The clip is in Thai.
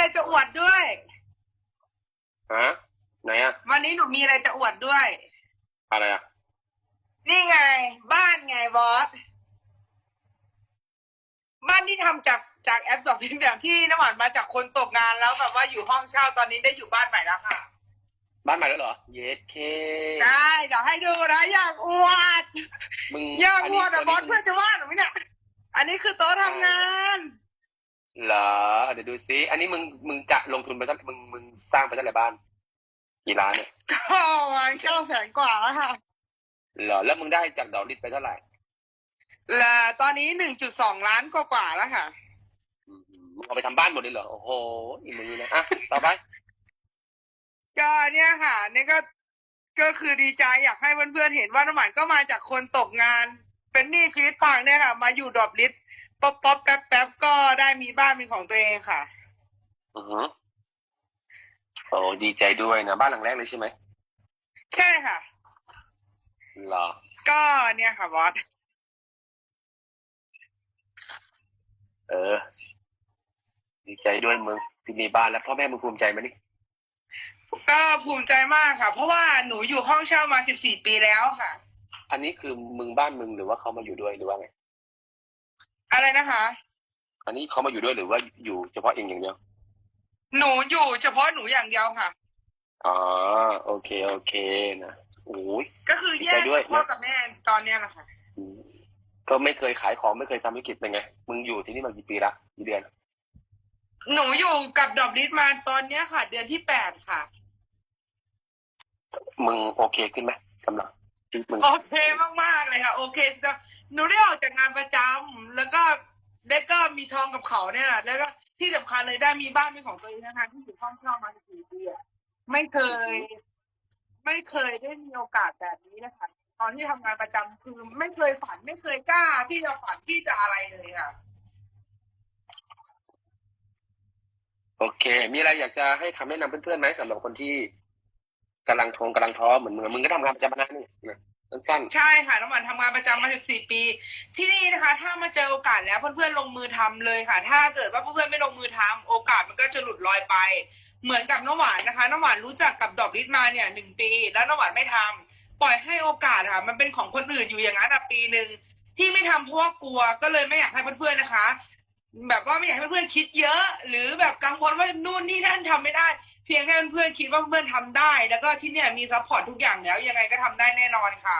อะไรจะอวดด้วย ฮะไหนอะวันนี้หนูมีอะไรจะอวดด้วย อะไรอะนี่ไง บ้านไงบอสบ้านที่ทำจากจากแอปดอกพิมพ์แบบที่น้ำหวานมาจากคนตกงานแล้วแบบว่าอยู่ห้องเช่าตอนนี้ได้อยู่บ้านใหม่แล้วค่ะบ้านใหม่แล้วเหรอ เยสเคได้เดี๋ยวให้ดูนะอยากอวด มึงอยากอวดตัอะบอสเพื่อนจะว่าหนูไหมเนี่ยอันนี้คือโต๊ะทำงาน เหรอ เดี๋ยวดูซิ อันนี้มึงมึงจะลงทุนไปเท่ามึงมึงสร้างไปเท่าไหร่บ้าน กี่ล้านเนี่ยก็วางเช่าแสนกว่าแล้วค่ะเหรอแล้วมึงได้จากดอกดิบไปเท่าไหร่แล้วตอนนี้หนึ่งจุดสองล้านกว่าๆแล้วค่ะ อืมมึงเอาไปทำบ้านหมดเลยเหรอโอ้โหอีมึงนี่นะอะต่อไป ก็เนี่ยค่ะนี่ก็ก็คือดีใจอยากให้เพื่อนๆเห็นว่าน้ำหวานก็มาจากคนตกงาน เป็นหนี้ชีวิตพังเนี่ยค่ะ มาอยู่ดรอปลิส ป๊อปป๊อปแป๊บแป๊บก็ได้มีบ้านเป็นของตัวเองค่ะ อือหือโอ้ดีใจด้วยนะบ้านหลังแรกเลยใช่ไหมใช่ค่ะ เหรอ ก็เนี่ยค่ะบอสเออ ดีใจด้วยมึงที่มีบ้านแล้วพ่อแม่มึงภูมิใจไหมนี่ก็ภูมิใจมากค่ะ เพราะว่าหนูอยู่ห้องเช่ามาสิบสี่ปีแล้วค่ะ อันนี้คือมึงบ้านมึงหรือว่าเขามาอยู่ด้วยหรือว่าไง อะไรนะคะ อันนี้เขามาอยู่ด้วยหรือว่าอยู่เฉพาะเองอย่างเดียว หนูอยู่เฉพาะหนูอย่างเดียวค่ะ อ๋อ โอเค โอเคนะโอ้ย ก็คือแยกดีใจด้วยกับพ่อกับแม่ตอนเนี้ยแหละค่ะอืมก็ไม่เคยขายของไม่เคยทำธุรกิจเป็นไง มึงอยู่ที่นี่มากี่ปีละกี่เดือน หนูอยู่กับดรอปลิสมาตอนเนี้ยค่ะ เดือนที่แปดค่ะ มึงโอเคขึ้นไหมสำหรับ ชีวิตมึงโอเคมากๆเลยค่ะ โอเคจะหนูได้ออกจากงานประจำแล้วก็ได้ก็มีทองกับเขาเนี่ยแหละแล้วก็ที่สำคัญเลยได้มีบ้านเป็นของตัวเองนะคะที่อยู่ห้องเช่ามาสี่ปีอะไม่เคย ไม่เคยได้มีโอกาสแบบนี้นะคะตอนที่ทำงานประจำคือไม่เคยฝันไม่เคยกล้าที่จะฝันที่จะอะไรเลยค่ะ โอเค มีอะไรอยากจะให้คำแนะนำเพื่อนๆไหมสำหรับคนที่ กำลังทงกำลังท้อเหมือนมึงมึงก็ทำงานประจำนะนี่นะสั้นใช่ค่ะน้ำหวานทำงานประจำมา 14 ปี ที่นี่นะคะ ถ้ามาเจอโอกาสแล้วเพื่อนๆลงมือทำเลยค่ะ ถ้าเกิดว่าเพื่อนๆไม่ลงมือทำโอกาสมันก็จะหลุดลอยไป เหมือนกับน้ำหวานนะคะน้ำหวานรู้จักกับดอกลิศมาเนี่ยหนึ่งปี แล้วน้ำหวานไม่ทำปล่อยให้โอกาสค่ะ มันเป็นของคนอื่นอยู่อย่างนั้นอะปีหนึ่งที่ไม่ทำเพราะว่ากลัวก็เลยไม่อยากให้เพื่อนๆนะคะ แบบว่าไม่อยากให้เพื่อนๆคิดเยอะ หรือแบบกังวลว่านู่นนี่นั่นทำไม่ได้ พียงแค่เพื่อนๆคิดว่าเพื่อนๆทำได้ แล้วก็ที่เนี่ยมีซัพพอร์ตทุกอย่างแล้ว ยังไงก็ทำได้แน่นอนค่ะ